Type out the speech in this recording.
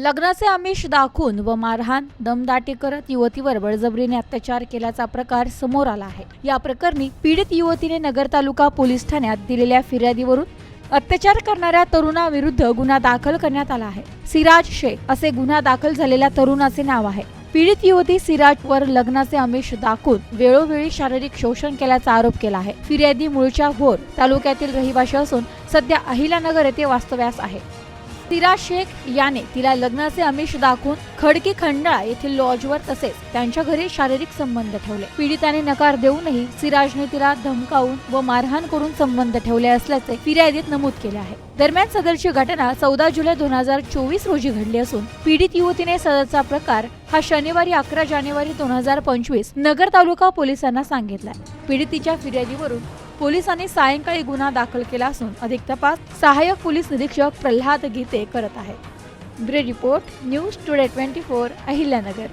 लग्नाचे आमिष दाखवून व मारहाण दमदाटी करत युवतीवर बळजबरीने अत्याचार केल्याचा प्रकार समोर आला आहे. या प्रकरणी पीडित युवतीने नगर तालुका पोलीस ठाण्यात दिलेल्या फिर्यादीवरून अत्याचार करणाऱ्या तरुणाविरुद्ध गुन्हा दाखल करण्यात आला आहे. सिराज शेख असे गुन्हा दाखल झालेल्या तरुणाचे नाव आहे. पीडित युवती सिराजवर लग्नाचे आमिष दाखवून वेळोवेळी शारीरिक शोषण केल्याचा आरोप केला आहे. फिर्यादी मूळच्या भोर तालुक्यातील रहिवाशी असून सध्या अहिलानगर येथे वास्तव्यास आहे. तिरा शेख याने तिला लग्नाचे आमिष दाखवून खडकी खंडाळा येथील लॉजवर तसेच त्यांच्या घरी शारीरिक संबंध ठेवले. पीडिताने नकार देऊनही सिराजने तिला धमकावून व मारहाण करून संबंध ठेवले असल्याचे फिर्यादीत नमूद केले आहे. दरम्यान सदरची घटना चौदा जुलै दोन हजार चोवीस रोजी घडली असून पीडित युवतीने सदरचा प्रकार हा शनिवारी अकरा जानेवारी दोन हजार पंचवीस नगर तालुका पोलिसांना सांगितलाय. पीडितीच्या फिर्यादीवरून पोलिसांनी सायंकाळी गुन्हा दाखल केला असून अधिक तपास सहाय्यक पोलीस निरीक्षक प्रल्हाद गीते करत आहे. ब्रे report news today twenty four Ahilyanagar.